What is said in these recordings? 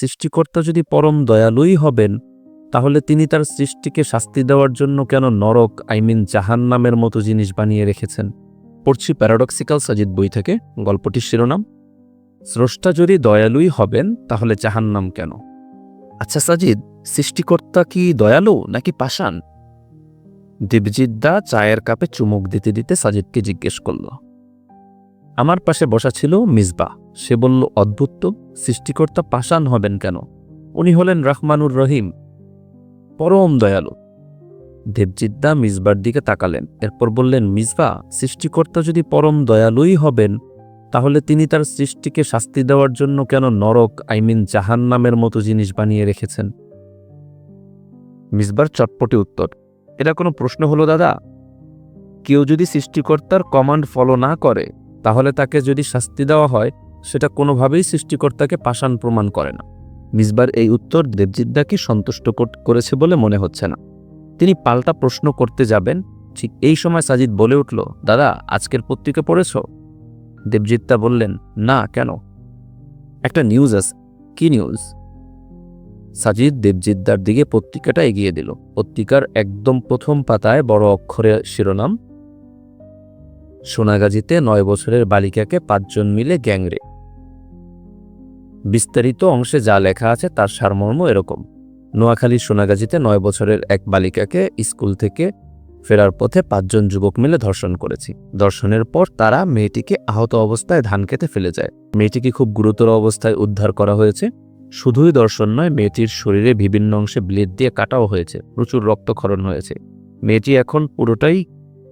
সৃষ্টিকর্তা যদি পরম দয়ালুই হবেন, তাহলে তিনি তার সৃষ্টিকে শাস্তি দেওয়ার জন্য কেন নরক, আই মিন জাহান নামের মতো জিনিস বানিয়ে রেখেছেন? পড়ছি প্যারাডক্সিক্যাল সাজিদ বই থেকে, গল্পটির শিরোনাম, স্রষ্টা যদি দয়ালুই হবেন, তাহলে জাহান্নাম কেন? আচ্ছা সাজিদ, সৃষ্টিকর্তা কি দয়ালু নাকি পাষাণ? দা চায়ের কাপে চুমুক দিতে দিতে সাজিদকে জিজ্ঞেস করল। আমার পাশে বসা ছিল মিসবা সে বলল, অদ্ভুত সৃষ্টিকর্তা পাষাণ হবেন কেন? উনি হলেন রহমানুর রহিম। পরম দয়ালু। দেবজিদ্দা মিসবার দিকে তাকালেন, এরপর বললেন মিসবা সৃষ্টিকর্তা যদি পরম দয়ালুই হবেন, তাহলে তিনি তার সৃষ্টিকে শাস্তি দেওয়ার জন্য কেন নরক, আই মিন জাহান নামের মতো জিনিস বানিয়ে রেখেছেন? মিসবার চটপটে উত্তর, এটা কোনো প্রশ্ন হলো দাদা? কেউ যদি সৃষ্টিকর্তার কমান্ড ফলো না করে, তাহলে তাকে যদি শাস্তি দেওয়া হয় সেটা কোনোভাবেই সৃষ্টিকর্তাকে পাষাণ প্রমাণ করে না। মিসবার এই উত্তর দেবজিদ্দাকে সন্তুষ্ট করেছে বলে মনে হচ্ছে না। তিনি পাল্টা প্রশ্ন করতে যাবেন, ঠিক এই সময় সাজিদ বলে উঠল, দাদা, আজকের পত্রিকা পড়েছ? দেবজিত্তা বললেন, না, কেন? একটা নিউজ আছে। কি নিউজ সাজিদ দেবজিদ্দার দিকে পত্রিকাটা এগিয়ে দিল। পত্রিকার একদম প্রথম পাতায় বড় অক্ষরে শিরোনাম, সোনাগাজীতে নয় বছরের বালিকাকে পাঁচজন মিলে গ্যাংরে। বিস্তারিত অংশে যা লেখা আছে তার সারমর্ম এরকম। নোয়াখালীর সোনাগাজীতে নয় বছরের এক বালিকাকে স্কুল থেকে ফেরার পথে পাঁচজন যুবক মিলে ধর্ষণ করেছি। ধর্ষণের পর তারা মেয়েটিকে আহত অবস্থায় ধান খেতে ফেলে যায়। মেয়েটিকে খুব গুরুতর অবস্থায় উদ্ধার করা হয়েছে। শুধুই দর্শন নয়, মেয়েটির শরীরে বিভিন্ন অংশে ব্লেড দিয়ে কাটাও হয়েছে। প্রচুর রক্তক্ষরণ হয়েছে। মেয়েটি এখন পুরোটাই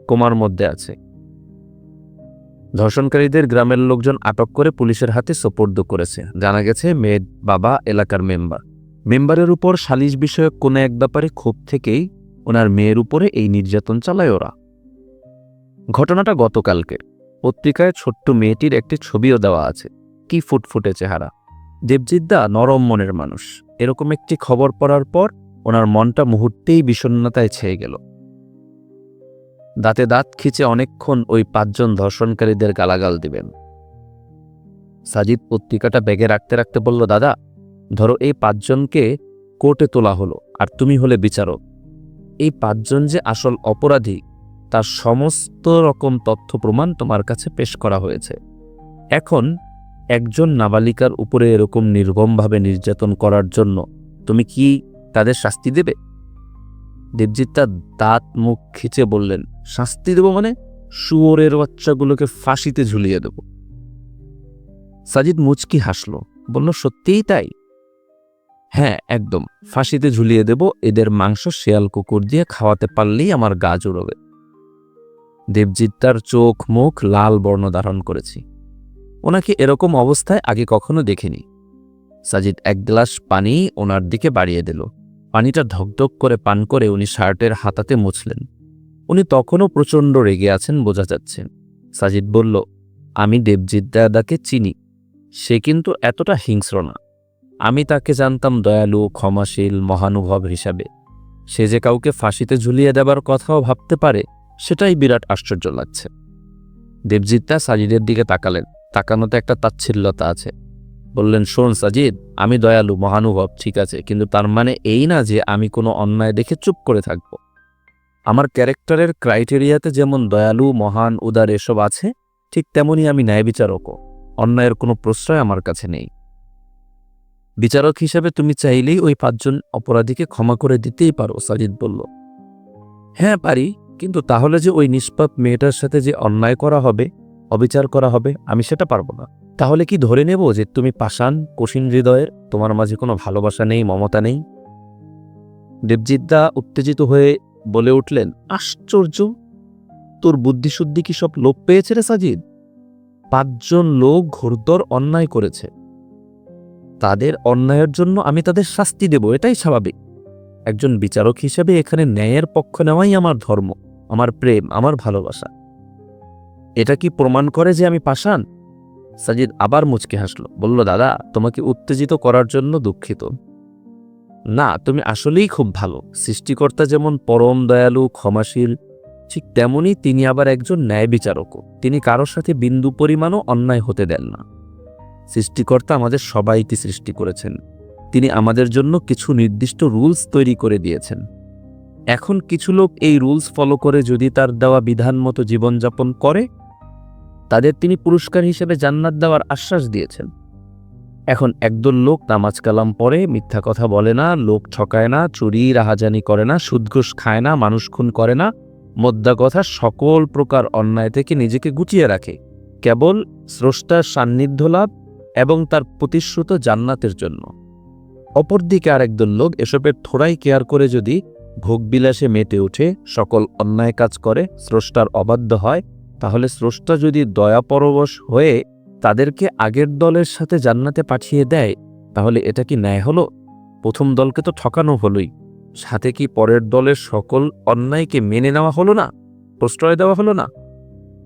কোমার মধ্যে আছে। ধর্ষণকারীদের গ্রামের লোকজন আটক করে পুলিশের হাতে সোপর্দ করেছে। জানা গেছে, মেয়ের বাবা এলাকার মেম্বার। মেম্বারের উপর সালিশ বিষয়ক কোনো এক ব্যাপারে ক্ষোভ থেকেই ওনার মেয়ের উপরে এই নির্যাতন চালায় ওরা। ঘটনাটা গতকালকে। পত্রিকায় ছোট্ট মেয়েটির একটি ছবিও দেওয়া আছে। কি ফুটফুটে চেহারা। দেবজিদ্দা নরম মনের মানুষ। এরকম একটি খবর পড়ার পর ওনার মনটা মুহূর্তেই বিষণ্ণতায় ছেয়ে গেল। দাঁতে দাঁত খিচে অনেকক্ষণ ওই পাঁচজন ধর্ষণকারীদের গালাগাল দিবেন। সাজিদ পত্রিকাটা ব্যাগে রাখতে রাখতে বলল, দাদা, ধরো এই পাঁচজনকে কোর্টে তোলা হলো আর তুমি হলে বিচারক। এই পাঁচজন যে আসল অপরাধী, তার সমস্ত রকম তথ্য প্রমাণ তোমার কাছে পেশ করা হয়েছে। এখন একজন নাবালিকার উপরে এরকম নির্গমভাবে নির্যাতন করার জন্য তুমি কি তাদের শাস্তি দেবে? দেবজিৎ তার দাঁত মুখ খিচে বললেন, শাস্তি দেব মানে শুয়োরের বাচ্চাগুলোকে ফাঁসিতে ঝুলিয়ে দেব। সাজিদ মুচকি হাসল, বলল, সত্যিই তাই? হ্যাঁ একদম। ফাঁসিতে ঝুলিয়ে দেব, এদের মাংস শেয়াল কুকুর দিয়ে খাওয়াতে পারলেই আমার গা জুড়বে। দেবজিৎ তার চোখ মুখ লাল বর্ণ ধারণ করেছি। ওনাকে এরকম অবস্থায় আগে কখনো দেখিনি। সাজিদ এক গ্লাস পানি ওনার দিকে বাড়িয়ে দিল। পানিটা ধকধক করে পান করে উনি শার্টের হাতাতে মুছলেন। উনি তখনও প্রচণ্ড রেগে আছেন বোঝা যাচ্ছে। সাজিদ বলল, আমি দেবজিৎ দাদাকে চিনি। সে কিন্তু এতটা হিংস্র না। আমি তাকে জানতাম দয়ালু ক্ষমাশীল মহানুভব হিসাবে। সে যে কাউকে ফাঁসিতে ঝুলিয়ে দেবার কথাও ভাবতে পারে, সেটাই বিরাট আশ্চর্য লাগছে। দেবজিৎ দা সাজিদের দিকে তাকালেন। তাকানোতে একটা তাচ্ছিল্যতা আছে। বললেন, শোন সাজিদ, আমি দয়ালু, মহানুভব, ঠিক আছে, কিন্তু তার মানে এই না যে আমি কোনো অন্যায় দেখে চুপ করে থাকব। আমার ক্যারেক্টারের ক্রাইটেরিয়াতে যেমন দয়ালু, মহান, উদার এসব আছে, ঠিক তেমনই আমি ন্যায় বিচারকও। অন্যায়ের কোনো প্রশ্রয় আমার কাছে নেই। বিচারক হিসাবে তুমি চাইলেই ওই পাঁচজন অপরাধীকে ক্ষমা করে দিতেই পারো, সাজিদ বলল। হ্যাঁ পারি, কিন্তু তাহলে যে ওই নিষ্পাপ মেয়েটার সাথে যে অন্যায় করা হবে, অবিচার করা হবে, আমি সেটা পারব না। তাহলে কি ধরে নেব যে তুমি পাষাণ কঠিন হৃদয়ের? তোমার মাঝে কোনো ভালোবাসা নেই, মমতা নেই? দেবজিদ্দা উত্তেজিত হয়ে বলে উঠলেন, আশ্চর্য! তোর বুদ্ধিশুদ্ধি কি সব লোপ পেয়েছে রে সাজিদ? পাঁচজন লোক ঘোরতর অন্যায় করেছে। তাদের অন্যায়ের জন্য আমি তাদের শাস্তি দেব, এটাই স্বাভাবিক। একজন বিচারক হিসেবে এখানে ন্যায়ের পক্ষ নেওয়াই আমার ধর্ম, আমার প্রেম, আমার ভালোবাসা। এটা কি প্রমাণ করে যে আমি পাষাণ? সাজিদ আবার মুচকে হাসল, বলল, দাদা, তোমাকে উত্তেজিত করার জন্য দুঃখিত। না, তুমি আসলেই খুব ভালো। সৃষ্টিকর্তা যেমন পরম দয়ালু, ক্ষমাশীল, ঠিক তেমনি তিনি আবার একজন ন্যায় বিচারকও। তিনি কারোর সাথে বিন্দু পরিমাণও অন্যায় হতে দেন না। সৃষ্টিকর্তা আমাদের সবাইকে সৃষ্টি করেছেন। তিনি আমাদের জন্য কিছু নির্দিষ্ট রুলস তৈরি করে দিয়েছেন। এখন কিছু লোক এই রুলস ফলো করে যদি তার দেওয়া বিধান মতো জীবনযাপন করে তাদের তিনি পুরস্কার হিসেবে জান্নাত দেওয়ার আশ্বাস দিয়েছেন। এখন একদল লোক নামাজ কালাম পড়ে, মিথ্যা কথা বলে না, লোক ঠকায় না, চুরি, রাহাজানি করে না, সুদঘুষ খায় না, মানুষ খুন করে না, মোদ্দা কথা সকল প্রকার অন্যায় থেকে নিজেকে গুটিয়ে রাখে, কেবল স্রষ্টার সান্নিধ্য লাভ এবং তার প্রতিশ্রুত জান্নাতের জন্য। অপরদিকে আরেকদল লোক এসবের থোড়াই কেয়ার করে যদি ভোগবিলাসে মেতে উঠে সকল অন্যায় কাজ করে, স্রষ্টার অবাধ্য হয় তাহলে স্রষ্টা যদি দয়াপরবশ হয়ে তাদেরকে আগের দলের সাথে জান্নাতে পাঠিয়ে দেয়, তাহলে এটা কি ন্যায় হলো? প্রথম দলকে তো ঠকানো হলোই। সাথে কি পরের দলের সকল অন্যায়কে মেনে নেওয়া হলো না? প্রশ্রয় দেওয়া হলো না?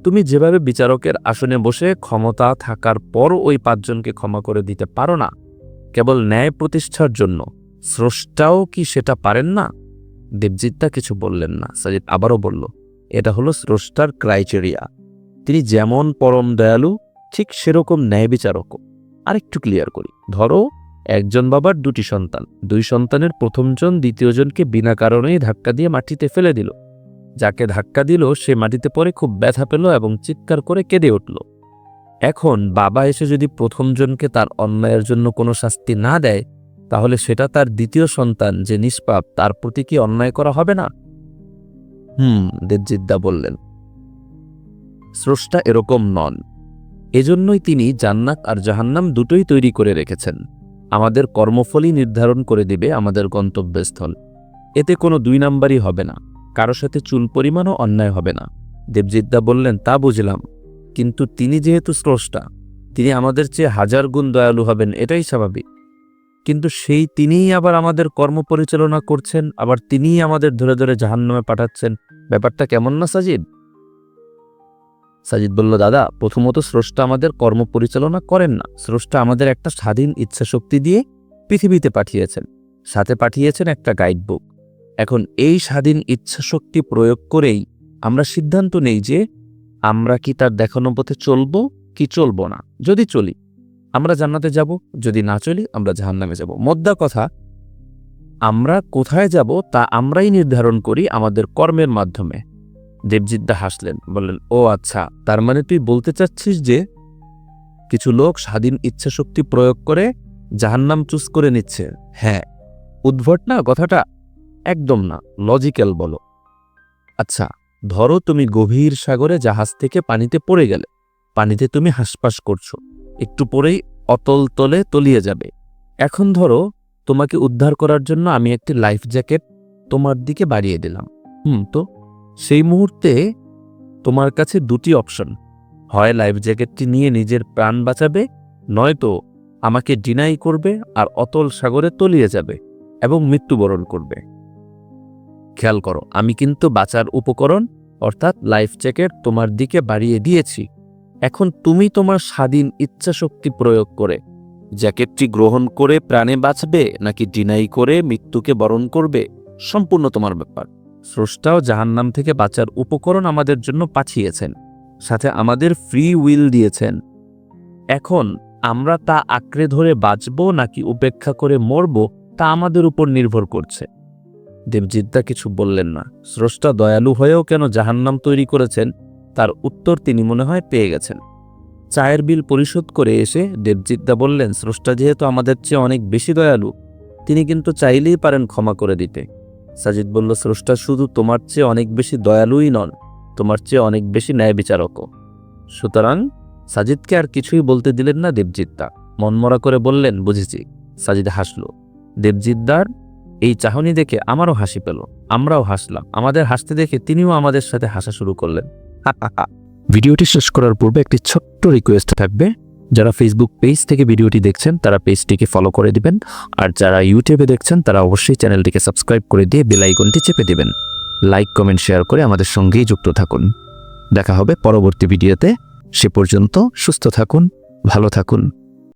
তুমি যেভাবে বিচারকের আসনে বসে ক্ষমতা থাকার পর ওই পাঁচজনকে ক্ষমা করে দিতে পারো না, কেবল ন্যায় প্রতিষ্ঠার জন্য। স্রষ্টাও কি সেটা পারেন না? দেবজিৎটা কিছু বললেন না, সাজিদ আবারও বলল এটা হলো স্রষ্টার ক্রাইটেরিয়া। তিনি যেমন পরম দয়ালু, ঠিক সেরকম ন্যায় বিচারকও আরেকটু ক্লিয়ার করি। ধরো, একজন বাবার দুটি সন্তান। দুই সন্তানের প্রথমজন দ্বিতীয়জনকে বিনা কারণেই ধাক্কা দিয়ে মাটিতে ফেলে দিল। যাকে ধাক্কা দিল, সে মাটিতে পড়ে খুব ব্যথা পেল এবং চিৎকার করে কেঁদে উঠল। এখন বাবা এসে যদি প্রথমজনকে তার অন্যায়ের জন্য কোনো শাস্তি না দেয়, তাহলে সেটা তার দ্বিতীয় সন্তান যে নিষ্পাপ, তার প্রতি কি অন্যায় করা হবে না? হুম দেবজিদ্দা বললেন। স্রষ্টা এরকম নন। এজন্যই তিনি জান্নাত আর জাহান্নাম দুটোই তৈরি করে রেখেছেন। আমাদের কর্মফলই নির্ধারণ করে দিবে আমাদের গন্তব্যস্থল। এতে কোনো দুই নাম্বারই হবে না। কারও সাথে চুল পরিমাণও অন্যায় হবে না। দেবজিদ্দা বললেন, তা বুঝলাম। কিন্তু তিনি যেহেতু স্রষ্টা, তিনি আমাদের চেয়ে হাজার গুণ দয়ালু হবেন, এটাই স্বাভাবিক। কিন্তু সেই তিনিই আবার আমাদের কর্ম পরিচালনা করছেন, আবার তিনিই আমাদের ধরে ধরে জাহান্নামে পাঠাচ্ছেন। ব্যাপারটা কেমন না সাজিদ? সাজিদ বলল, দাদা, প্রথমত স্রষ্টা আমাদের কর্ম পরিচালনা করেন না। স্রষ্টা আমাদের একটা স্বাধীন ইচ্ছাশক্তি দিয়ে পৃথিবীতে পাঠিয়েছেন। সাথে পাঠিয়েছেন একটা গাইডবুক। এখন এই স্বাধীন ইচ্ছাশক্তি প্রয়োগ করেই আমরা সিদ্ধান্ত নেই যে আমরা কি তার দেখানো পথে চলব, কি চলব না। যদি চলি আমরা জান্নাতে যাব, যদি না চলি, আমরা জাহান্নামে যাব। মদ্দা কথা, আমরা কোথায় যাব তা আমরাই নির্ধারণ করি আমাদের কর্মের মাধ্যমে। দেবজিদ্দা হাসলেন, বললেন, ও আচ্ছা তার মানে তুই বলতে চাচ্ছিস যে কিছু লোক স্বাধীন ইচ্ছাশক্তি প্রয়োগ করে জাহান্নাম চুজ করে নিচ্ছে? হ্যাঁ উদ্ভট না, কথাটা একদম না, লজিক্যাল বলো। আচ্ছা ধরো তুমি গভীর সাগরে জাহাজ থেকে পানিতে পড়ে গেলে, পানিতে তুমি হাসপাস করছ। একটু পরেই অতল তলে তলিয়ে যাবে। এখন ধরো, তোমাকে উদ্ধার করার জন্য আমি একটি লাইফ জ্যাকেট তোমার দিকে বাড়িয়ে দিলাম। হুম, তো সেই মুহূর্তে তোমার কাছে দুটি অপশন। হয় লাইফ জ্যাকেটটি নিয়ে নিজের প্রাণ বাঁচাবে, নয়তো আমাকে ডিনাই করবে আর অতল সাগরে তলিয়ে যাবে এবং মৃত্যুবরণ করবে। খেয়াল করো, আমি কিন্তু বাঁচার উপকরণ, অর্থাৎ লাইফ জ্যাকেট তোমার দিকে বাড়িয়ে দিয়েছি। এখন তুমি তোমার স্বাধীন ইচ্ছাশক্তি প্রয়োগ করে, জ্যাকেটটি গ্রহণ করে প্রাণে বাঁচবে নাকি ডিনাই করে মৃত্যুকে বরণ করবে, সম্পূর্ণ তোমার ব্যাপার। স্রষ্টাও জাহান্নাম থেকে বাঁচার উপকরণ আমাদের জন্য পাঠিয়েছেন, সাথে আমাদের ফ্রি উইল দিয়েছেন। এখন আমরা তা আঁকড়ে ধরে বাঁচব নাকি উপেক্ষা করে মরব তা আমাদের উপর নির্ভর করছে। দেবজিদ্দা কিছু বললেন না। স্রষ্টা দয়ালু হয়েও কেন জাহান্নাম তৈরি করেছেন? তার উত্তর তিনি মনে হয় পেয়ে গেছেন। চায়ের বিল পরিশোধ করে এসে দেবজিদ্দা বললেন, স্রষ্টা যেহেতু আমাদের চেয়ে অনেক বেশি দয়ালু, তিনি কিন্তু চাইলেই পারেন ক্ষমা করে দিতে। সাজিদ বলল, স্রষ্টা শুধু তোমার চেয়ে অনেক বেশি দয়ালুই নন, তোমার চেয়ে অনেক বেশি ন্যায় বিচারকও। সুতরাং সাজিদকে আর কিছুই বলতে দিলেন না দেবজিদ্দা মনমরা করে বললেন, বুঝেছি। সাজিদ হাসল। দেবজিদ্দার এই চাহনি দেখে আমারও হাসি পেল। আমরাও হাসলাম। আমাদের হাসতে দেখে তিনিও আমাদের সাথে হাসা শুরু করলেন। ভিডিওটি শেষ করার পূর্বে একটি ছোট্ট রিকোয়েস্ট থাকবে। যারা ফেসবুক পেজ থেকে ভিডিওটি দেখছেন, তারা পেজটিকে ফলো করে দিবেন। আর যারা ইউটিউবে দেখছেন, তারা অবশ্যই চ্যানেলটিকে সাবস্ক্রাইব করে দিয়ে বেলাইকনটি চেপে দেবেন। লাইক কমেন্ট শেয়ার করে আমাদের সঙ্গেই যুক্ত থাকুন। দেখা হবে পরবর্তী ভিডিওতে সে পর্যন্ত সুস্থ থাকুন, ভালো থাকুন।